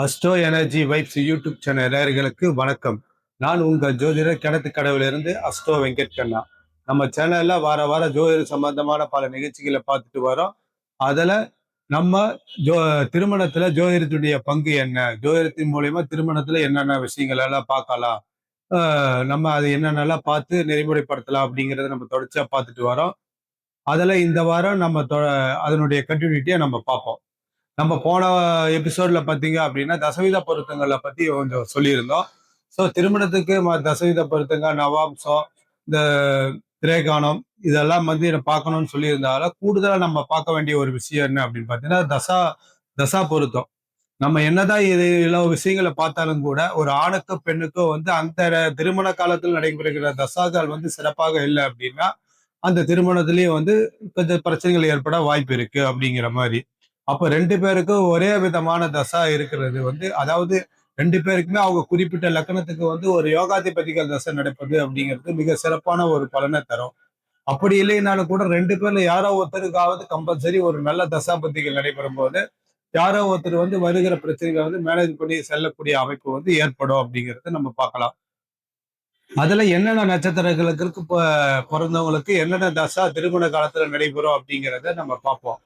Astro energy vibes YouTube channel நேர்களுக்கு வணக்கம். நான் உங்கள் ஜோதிடர் கிணத்து கடவுளிருந்து அஸ்டோ வெங்கட் கண்ணா நம்ம சேனல்ல வார வாரம் ஜோதிடர் சம்பந்தமான பல நிகழ்ச்சிகளை பார்த்துட்டு வரோம். அதில் நம்ம ஜோ திருமணத்தில் ஜோதிடத்துடைய பங்கு என்ன? ஜோதிடத்தின் மூலயமா திருமணத்தில் என்னென்ன விஷயங்கள் எல்லாம் பார்க்கலாம்? நம்ம அது என்னென்னலாம் பார்த்து நெறிமுறைப்படுத்தலாம் அப்படிங்கிறத நம்ம தொடர்ச்சியாக பார்த்துட்டு வரோம். அதில் இந்த வாரம் நம்ம தொ- அதனுடைய கண்டினியூட்டியை நம்ம பார்ப்போம். நம்ம போன எபிசோட்ல பாத்தீங்க அப்படின்னா தசவித பொருத்தங்களை பத்தி கொஞ்சம் சொல்லியிருந்தோம். ஸோ திருமணத்துக்கு ம- தசவித பொருத்தங்கள் நவாம்சம் இந்த திரேகானம் இதெல்லாம் வந்து இதை பார்க்கணும்னு சொல்லியிருந்தால கூடுதலாக நம்ம பார்க்க வேண்டிய ஒரு விஷயம் என்ன அப்படின்னு பார்த்தீங்கன்னா தசா தசா பொருத்தம். நம்ம என்னதான் இது இவ்வளோ விஷயங்களை பார்த்தாலும் கூட ஒரு ஆணுக்கும் பெண்ணுக்கும் வந்து அந்த திருமண காலத்தில் நடைபெறுகிற தசாக்கள் வந்து சிறப்பாக இல்லை அப்படின்னா அந்த திருமணத்திலேயே வந்து கொஞ்சம் பிரச்சனைகள் ஏற்பட வாய்ப்பு இருக்கு அப்படிங்கிற மாதிரி. அப்ப ரெண்டு பேருக்கும் ஒரே விதமான தசா இருக்கிறது வந்து அதாவது ரெண்டு பேருக்குமே அவங்க குறிப்பிட்ட லக்கணத்துக்கு வந்து ஒரு யோகாதிபதிகள் தசை நடப்பது அப்படிங்கிறது மிக சிறப்பான ஒரு பலனை தரும். அப்படி இல்லைனாலும் கூட ரெண்டு பேர்ல யாரோ ஒருத்தருக்காவது கம்பல்சரி ஒரு நல்ல தசாபதிகள் நடைபெறும் போது யாரோ ஒருத்தர் வந்து வருகிற பிரச்சனைகளை வந்து மேனேஜ் பண்ணி செல்லக்கூடிய அமைப்பு வந்து ஏற்படும் அப்படிங்கறத நம்ம பார்க்கலாம். அதுல என்னென்ன நட்சத்திரங்களுக்கு பிறந்தவங்களுக்கு என்னென்ன தசா திருமண காலத்துல நடைபெறும் அப்படிங்கிறத நம்ம பார்ப்போம்.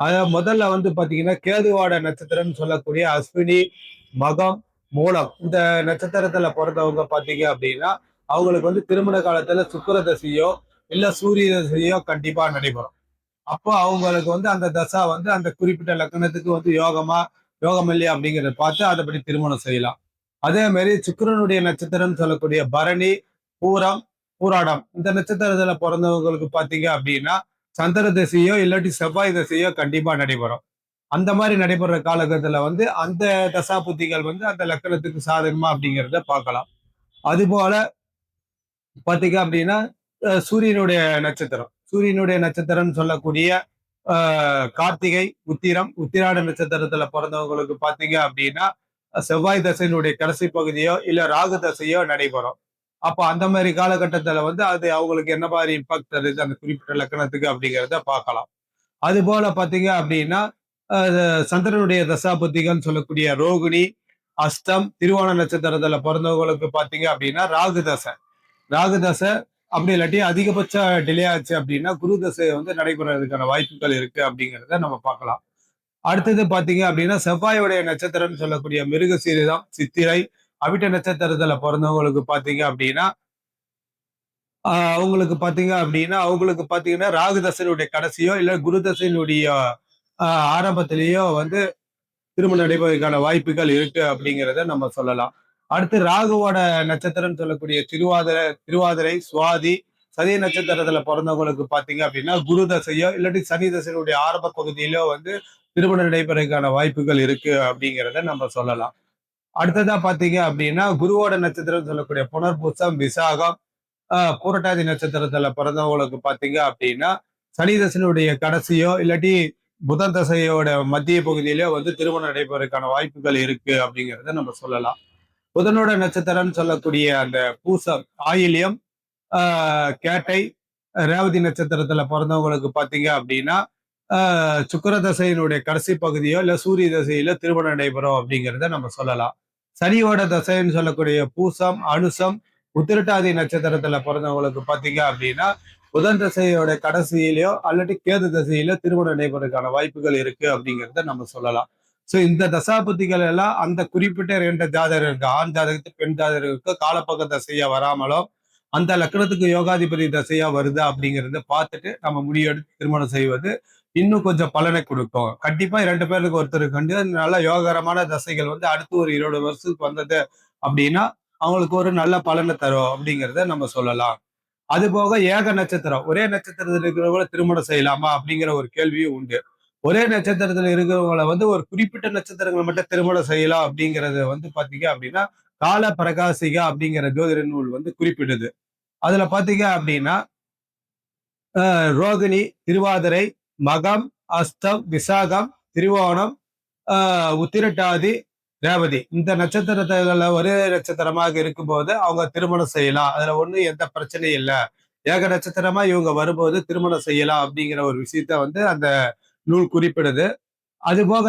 அதாவது முதல்ல வந்து பாத்தீங்கன்னா கேதுவாட நட்சத்திரம்னு சொல்லக்கூடிய அஸ்வினி மகம் மூலம். இந்த நட்சத்திரத்துல பிறந்தவங்க பாத்தீங்க அப்படின்னா அவங்களுக்கு வந்து திருமண காலத்துல சுக்கிர தசையோ இல்ல சூரிய தசையோ கண்டிப்பா நடைபெறும். அப்போ அவங்களுக்கு வந்து அந்த தசா வந்து அந்த குறிப்பிட்ட லக்னத்துக்கு வந்து யோகமா யோகம் இல்லையா அப்படிங்கிறத பார்த்து அதைப்படி திருமணம் செய்யலாம். அதே மாதிரி சுக்கிரனுடைய நட்சத்திரம் சொல்லக்கூடிய பரணி பூரம் பூராடம். இந்த நட்சத்திரத்துல பிறந்தவங்களுக்கு பாத்தீங்க அப்படின்னா சந்திர தசையோ இல்லாட்டி செவ்வாய் தசையோ கண்டிப்பா நடைபெறும். அந்த மாதிரி நடைபெற காலகட்டத்துல வந்து அந்த தசா புத்திகள் வந்து அந்த லக்கணத்துக்கு சாதகமா அப்படிங்கிறத பார்க்கலாம். அதுபோல பாத்தீங்க அப்படின்னா சூரியனுடைய நட்சத்திரம். சூரியனுடைய நட்சத்திரம்னு சொல்லக்கூடிய ஆஹ் கார்த்திகை உத்திரம் உத்திராட நட்சத்திரத்துல பிறந்தவங்களுக்கு பார்த்தீங்க அப்படின்னா செவ்வாய் தசையினுடைய கடைசி பகுதியோ இல்ல ராகு தசையோ நடைபெறும். அப்போ அந்த மாதிரி காலகட்டத்தில் வந்து அது அவங்களுக்கு என்ன மாதிரி இம்பாக்ட் தருது? அந்த குறிப்பிட்ட லக்கணத்துக்கு அப்படிங்கிறத பார்க்கலாம். அது போல பார்த்தீங்க அப்படின்னா சந்திரனுடைய தசாபுத்திகள்னு சொல்லக்கூடிய ரோகிணி அஸ்தம் திருவோண நட்சத்திரத்துல பிறந்தவங்களுக்கு பார்த்தீங்க அப்படின்னா ராகு தசை. ராகு தசை அப்படி இல்லாட்டி அதிகபட்ச டிலே ஆச்சு அப்படின்னா குரு தசை வந்து நடைபெறதுக்கான வாய்ப்புகள் இருக்கு அப்படிங்கிறத நம்ம பார்க்கலாம். அடுத்தது பார்த்தீங்க அப்படின்னா செவ்வாயுடைய நட்சத்திரம்னு சொல்லக்கூடிய மிருக சீரிதம் சித்திரை அவிட்ட நட்சத்திரத்துல பிறந்தவங்களுக்கு பாத்தீங்க அப்படின்னா ஆஹ் அவங்களுக்கு பாத்தீங்க அப்படின்னா அவங்களுக்கு பாத்தீங்கன்னா ராகு தசையினுடைய கடைசியோ இல்ல குரு தசையினுடைய ஆஹ் ஆரம்பத்திலேயோ வந்து திருமணம் நடைபெறதுக்கான வாய்ப்புகள் இருக்கு அப்படிங்கிறத நம்ம சொல்லலாம். அடுத்து ராகுவோட நட்சத்திரம் சொல்லக்கூடிய திருவாதிரை திருவாதிரை சுவாதி சதய நட்சத்திரத்துல பிறந்தவங்களுக்கு பாத்தீங்க அப்படின்னா குரு தசையோ இல்லாட்டி சனி தசையினுடைய ஆரம்ப பகுதியிலோ வந்து திருமணம் நடைபெறதுக்கான வாய்ப்புகள் இருக்கு அப்படிங்கிறத நம்ம சொல்லலாம். அடுத்ததா பாத்தீங்க அப்படின்னா குருவோட நட்சத்திரம் சொல்லக்கூடிய புனர்பூசம் விசாகம் ஆஹ் பூரட்டாதி நட்சத்திரத்துல பிறந்தவங்களுக்கு பாத்தீங்க அப்படின்னா சனி தசனுடைய கடைசியோ இல்லாட்டி புதன் தசையோட மத்திய பகுதியிலே வந்து திருமணம் நடைபெறதுக்கான வாய்ப்புகள் இருக்கு அப்படிங்கிறத நம்ம சொல்லலாம். புதனோட நட்சத்திரம்னு சொல்லக்கூடிய அந்த பூசம் ஆயில்யம் ஆஹ் கேட்டை ரேவதி நட்சத்திரத்துல பிறந்தவங்களுக்கு பாத்தீங்க அப்படின்னா ஆஹ் சுக்கிர தசையினுடைய கடைசி பகுதியோ இல்ல சூரிய தசையில திருமணம் நடைபெறும் அப்படிங்கிறத நம்ம சொல்லலாம். சனியோட தசைன்னு சொல்லக்கூடிய பூசம் அனுசம் உத்திரட்டாதி நட்சத்திரத்துல பிறந்தவங்களுக்கு பாத்தீங்க அப்படின்னா புதன் தசையோட கடைசியிலயோ அல்லது கேது தசையிலோ திருமணம் நடைபெறதுக்கான வாய்ப்புகள் இருக்கு அப்படிங்கிறத நம்ம சொல்லலாம். சோ இந்த தசாபுத்திகள் எல்லாம் அந்த குறிப்பிட்ட ரெண்டு ஜாதகருக்கு ஆண் ஜாதகத்துக்கு பெண் ஜாதகருக்கு காலப்பக்க தசையா வராமலோ அந்த லக்னத்துக்கு யோகாதிபதி தசையா வருதா அப்படிங்கறத பார்த்துட்டு நம்ம முடிவெடுத்து திருமணம் செய்வது இன்னும் கொஞ்சம் பலனை கொடுக்கும். கண்டிப்பா இரண்டு பேருக்கு ஒருத்தருக்கு கண்டு நல்ல யோகரமான தசைகள் வந்து அடுத்து ஒரு இருபது வருஷத்துக்கு வந்தது அப்படின்னா அவங்களுக்கு ஒரு நல்ல பலனை தரும் அப்படிங்கிறத நம்ம சொல்லலாம். அது போக ஏக நட்சத்திரம். ஒரே நட்சத்திரத்தில் இருக்கிறவங்கள திருமணம் செய்யலாமா அப்படிங்கிற ஒரு கேள்வியும் உண்டு. ஒரே நட்சத்திரத்துல இருக்கிறவங்கள வந்து ஒரு குறிப்பிட்ட நட்சத்திரங்களை மட்டும் திருமணம் செய்யலாம் அப்படிங்கறது வந்து பாத்தீங்க அப்படின்னா கால பிரகாசிகா அப்படிங்கிற ஜோதிட நூல் வந்து குறிப்பிடுது. அதுல பாத்தீங்க அப்படின்னா ரோகிணி திருவாதிரை மகம் அஸ்தம் விசாகம் திருவோணம் உத்திரட்டாதி ரேவதி. இந்த நட்சத்திரத்துல ஒரே நட்சத்திரமாக இருக்கும்போது அவங்க திருமணம் செய்யலாம். அதுல ஒன்றும் எந்த பிரச்சனையும் இல்லை. ஏக நட்சத்திரமா இவங்க வரும்போது திருமணம் செய்யலாம் அப்படிங்கிற ஒரு விஷயத்த வந்து அந்த நூல் குறிப்பிடுது. அது போக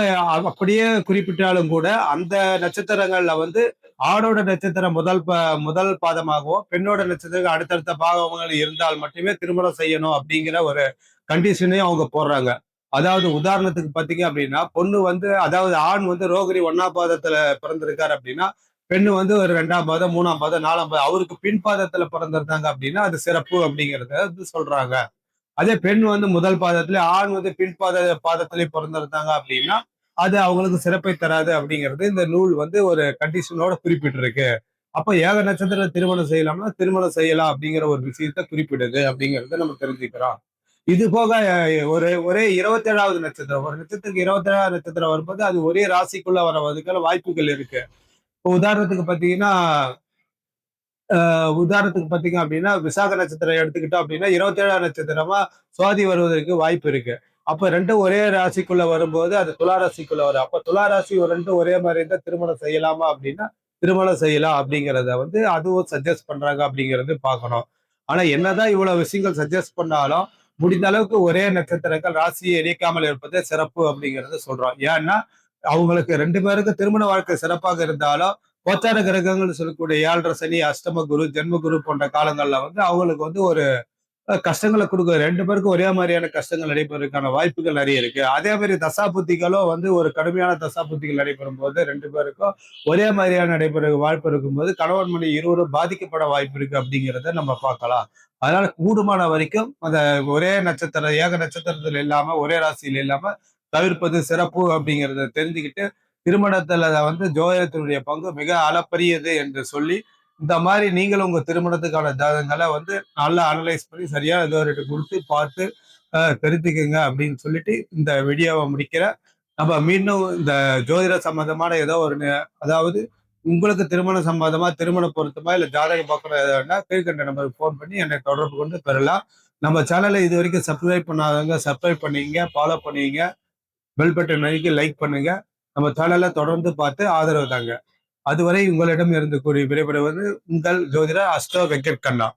அப்படியே குறிப்பிட்டாலும் கூட அந்த நட்சத்திரங்கள்ல வந்து ஆணோட நட்சத்திரம் முதல் முதல் பாதமாகவும் பெண்ணோட நட்சத்திரம் அடுத்தடுத்த பாகங்கள் இருந்தால் மட்டுமே திருமணம் செய்யணும் அப்படிங்கிற ஒரு கண்டிஷனையும் அவங்க போடுறாங்க. அதாவது உதாரணத்துக்கு பார்த்தீங்க அப்படின்னா பொண்ணு வந்து அதாவது ஆண் வந்து ரோகிணி ஒன்னாம் பாதத்துல பிறந்திருக்காரு அப்படின்னா பெண்ணு வந்து ஒரு ரெண்டாம் பாதம் மூணாம் பாதம் நாலாம் பாதம் அவருக்கு பின் பாதத்துல பிறந்திருந்தாங்க அப்படின்னா அது சிறப்பு அப்படிங்கறத வந்து சொல்றாங்க. அதே பெண் வந்து முதல் பாதத்துல ஆண் வந்து பின் பாத பாதத்திலே பிறந்திருந்தாங்க அப்படின்னா அது அவங்களுக்கு சிறப்பை தராது அப்படிங்கிறது இந்த நூல் வந்து ஒரு கண்டிஷனோட குறிப்பிட்டிருக்கு. அப்ப ஏக நட்சத்திர திருமணம் செய்யலாம்னா திருமணம் செய்யலாம் அப்படிங்கிற ஒரு விஷயத்த குறிப்பிடுது அப்படிங்கறத நம்ம தெரிஞ்சுக்கிறோம். இது போக ஒரு ஒரே இருபத்தேழாவது நட்சத்திரம். ஒரு நட்சத்திரத்துக்கு இருபத்தேழாவது நட்சத்திரம் வரும்போது அது ஒரே ராசிக்குள்ள வரவதுக்கான வாய்ப்புகள் இருக்கு. இப்போ உதாரணத்துக்கு பாத்தீங்கன்னா உதாரணத்துக்கு பாத்தீங்க அப்படின்னா விசாக நட்சத்திரம் எடுத்துக்கிட்டோம் அப்படின்னா இருபத்தேழாம் நட்சத்திரமா சுவாதி வருவதற்கு வாய்ப்பு இருக்கு. அப்போ ரெண்டும் ஒரே ராசிக்குள்ள வரும்போது அது துலா ராசிக்குள்ள வரும். அப்போ துலா ராசி ஒரு ரெண்டும் ஒரே மாதிரி இருந்தால் திருமணம் செய்யலாமா அப்படின்னா திருமணம் செய்யலாம் அப்படிங்கிறத வந்து அதுவும் சஜஸ்ட் பண்றாங்க அப்படிங்கிறது பார்க்கணும். ஆனா என்னதான் இவ்வளவு விஷயங்கள் சஜஸ்ட் பண்ணாலும் முடிந்த அளவுக்கு ஒரே நட்சத்திரங்கள் ராசியை இணைக்காமல் இருப்பதே சிறப்பு அப்படிங்கிறத சொல்றோம். ஏன்னா அவங்களுக்கு ரெண்டு பேருக்கு திருமண வாழ்க்கை சிறப்பாக இருந்தாலும் கோச்சார கிரகங்கள்னு சொல்லக்கூடிய ஏழரை சனி அஷ்டம குரு ஜென்ம குரு போன்ற காலங்கள்ல வந்து அவங்களுக்கு வந்து ஒரு கஷ்டங்களை கொடுக்க ரெண்டு பேருக்கும் ஒரே மாதிரியான கஷ்டங்கள் நடைபெறதுக்கான வாய்ப்புகள் நிறைய இருக்கு. அதே மாதிரி தசா புத்திகளும் வந்து ஒரு கடுமையான தசா புத்திகள் நடைபெறும் போது ரெண்டு பேருக்கும் ஒரே மாதிரியான நடைபெற வாய்ப்பு இருக்கும்போது கணவன் மணி இருவரும் பாதிக்கப்பட வாய்ப்பு இருக்கு அப்படிங்கிறத நம்ம பார்க்கலாம். அதனால கூடுமான வரைக்கும் அந்த ஒரே நட்சத்திரம் ஏக நட்சத்திரத்தில் இல்லாம ஒரே ராசியில் இல்லாம தவிர்ப்பது சிறப்பு அப்படிங்கிறத தெரிஞ்சுக்கிட்டு திருமணத்துல வந்து ஜோதிடத்தினுடைய பங்கு மிக அளப்பரியது என்று சொல்லி இந்த மாதிரி நீங்களும் உங்க திருமணத்துக்கான ஜாதகங்களை வந்து நல்லா அனலைஸ் பண்ணி சரியா ஜோதிடத்தை கொடுத்து பார்த்து அஹ், தெரிஞ்சுக்கங்க அப்படின்னு சொல்லிட்டு இந்த வீடியோவை முடிக்கிறேன் நம்ம மீண்டும் இந்த ஜோதிட சம்பந்தமான ஏதோ ஒரு நே- அதாவது உங்களுக்கு திருமண சம்பந்தமா திருமண பொருத்தமா இல்ல ஜாதகம் பார்க்கறதுனா கீழ்கண்ட நம்பருக்கு ஃபோன் பண்ணி என்னை தொடர்பு கொண்டு பெறலாம். நம்ம சேனலை இது வரைக்கும் சப்ஸ்கிரைப் பண்ணாதவங்க சப்ஸ்கிரைப் பண்ணீங்க ஃபாலோ பண்ணீங்க பெல் பட்டன் நறுக்கி லைக் பண்ணுங்க. நம்ம சேனலை தொடர்ந்து பார்த்து ஆதரவு தாங்க. அதுவரை உங்களிடம் இருந்து கூறி விடைபெறுவது உங்கள் ஜோதிடர் அஸ்டோ வெங்கட் கண்ணா